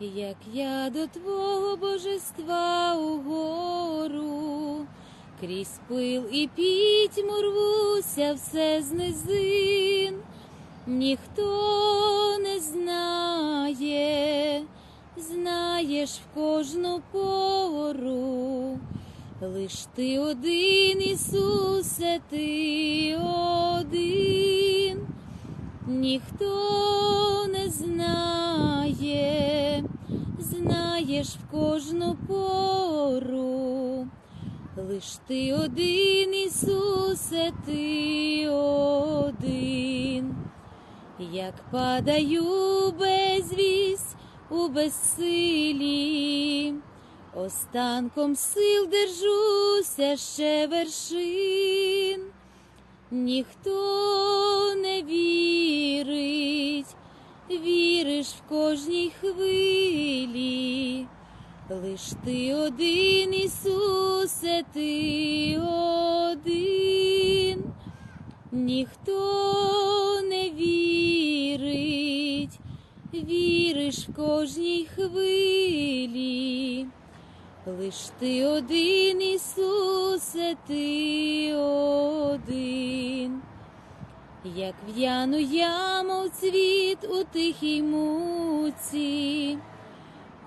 як я до Твого божества угору, крізь пил і пітьму рвуся все з низин, ніхто не знає, знаєш в кожну пору. Лиш ти один, Ісусе, ти один, ніхто не знає, знаєш в кожну пору. Лиш ти один, Ісусе, ти один, як падаю безвість у безсилі. Останком сил держуся ще вершин, ніхто не вірить, віриш в кожній хвилі, лиш ти один, Ісусе, ти один, ніхто не вірить, віриш в кожній хвилі. Лиш ти один, Ісусе, ти один, як в'яну я, мов цвіт у тихій муці,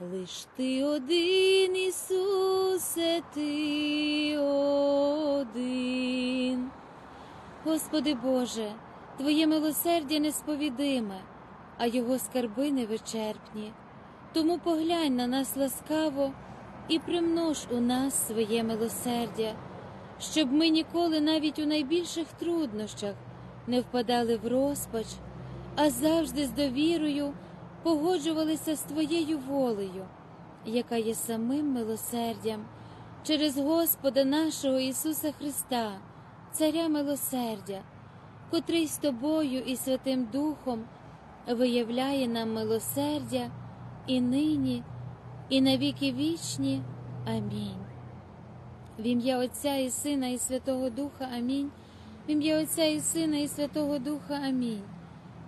лиш ти один, Ісусе, ти один. Господи Боже, Твоє милосердя несповідиме, а Його скарби невичерпні. Тому поглянь на нас ласкаво і примнож у нас своє милосердя, щоб ми ніколи навіть у найбільших труднощах не впадали в розпач, а завжди з довірою погоджувалися з Твоєю волею, яка є самим милосердям, через Господа нашого Ісуса Христа, Царя милосердя, котрий з Тобою і Святим Духом виявляє нам милосердя і нині, і на віки вічні. Амінь. В ім'я Отця і Сина, і Святого Духа Амінь. В ім'я Отця і Сина, і Святого Духа Амінь.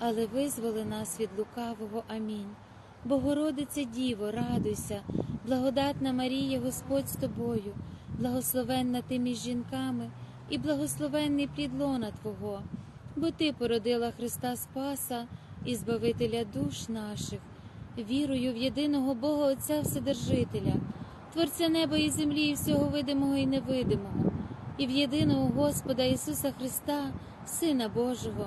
але визволи нас від лукавого. Амінь. Богородице Діво, радуйся, благодатна Марія, Господь з тобою, благословенна ти між жінками, і благословенний плід лона Твого, бо Ти породила Христа Спаса і Збавителя душ наших. Вірую в єдиного Бога Отця Вседержителя, Творця неба і землі, і всього видимого і невидимого, і в єдиного Господа Ісуса Христа, Сина Божого,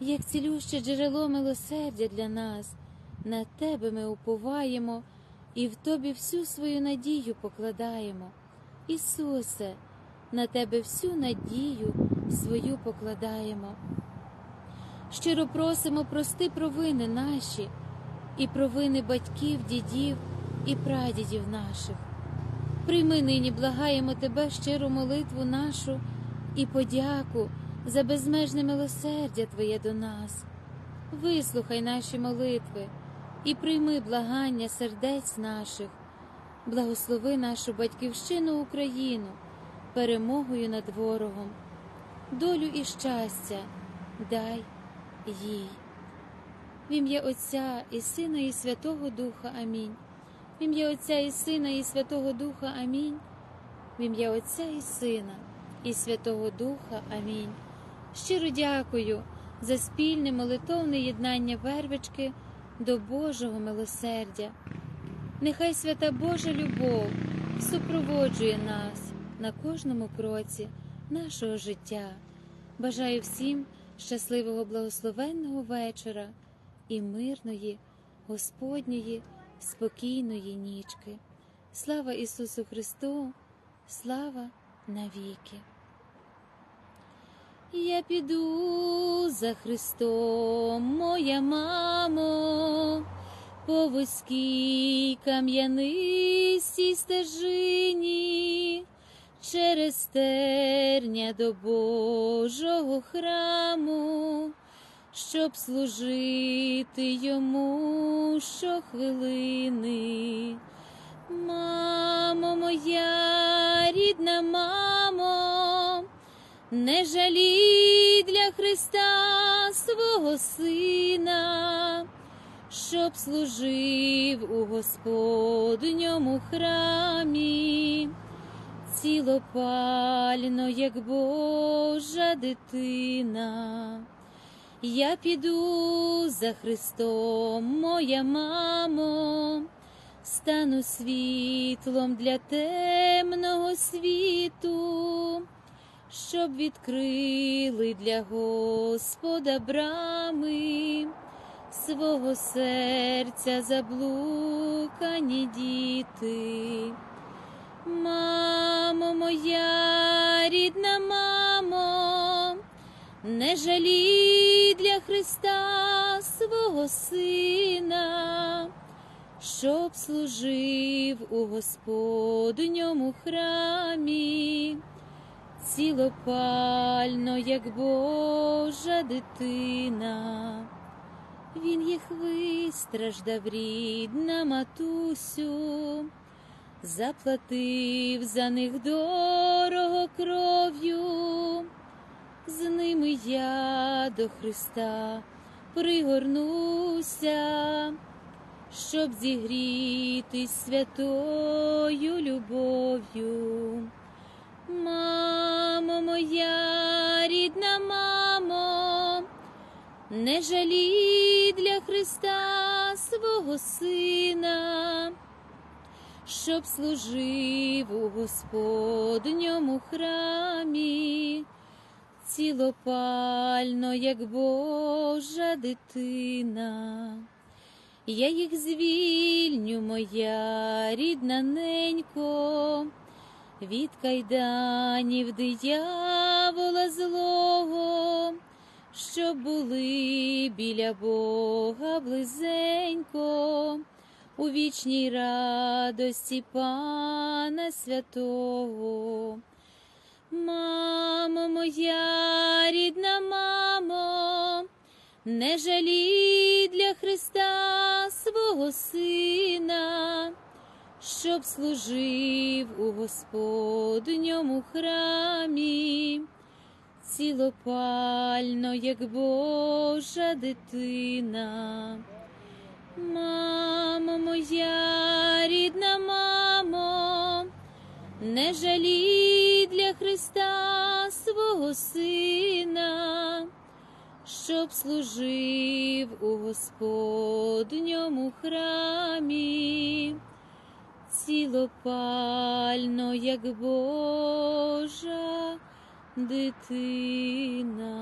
як цілюще джерело милосердя для нас, на Тебе ми уповаємо і в Тобі всю свою надію покладаємо. Ісусе, на Тебе всю надію свою покладаємо. Щиро просимо прости провини наші і провини батьків, дідів і прадідів наших. Прийми нині, благаємо Тебе щиру молитву нашу і подяку за безмежне милосердя Твоє до нас. Вислухай наші молитви і прийми благання сердець наших, благослови нашу батьківщину Україну перемогою над ворогом, долю і щастя дай їй. В ім'я Отця і Сина, і Святого Духа Амінь. В ім'я Отця і Сина, і Святого Духа Амінь. В ім'я Отця і Сина, і Святого Духа Амінь. Щиро дякую за спільне молитовне єднання вервички до Божого милосердя. Нехай свята Божа любов супроводжує нас на кожному кроці нашого життя. Бажаю всім щасливого благословенного вечора і мирної, Господньої, спокійної нічки. Слава Ісусу Христу, слава навіки. Я піду за Христом, моя мамо, по вузькій кам'янистій стежині, через терня до Божого храму, щоб служити йому щохвилини. Не жалій для Христа свого сина, щоб служив у Господньому храмі, цілопально, як Божа дитина. Я піду за Христом, моя мамо, стану світлом для темного світу, щоб відкрили для Господа брами свого серця заблукані діти. Мамо моя, рідна мамо, не жалій для Христа свого сина, щоб служив у Господньому храмі, цілопально, як Божа дитина. Він їх вистраждав, рідна матусю, заплатив за них дорого кров'ю, з ними я до Христа пригорнуся, щоб зігрітись святою любов'ю. Мамо моя, рідна мамо, не жалій для Христа свого сина, щоб служив у Господньому храмі, цілопально, як Божа дитина. Я їх звільню, моя рідна ненько, від кайданів диявола злого, щоб були біля Бога близенько, у вічній радості Пана Святого. Мамо моя, рідна мамо, не жалій для Христа свого сина, щоб служив у Господньому храмі, цілопально, як Божа дитина. Мамо моя, рідна мамо, не жалій для Христа свого сина, щоб служив у Господньому храмі, цілопально, як Божа дитина.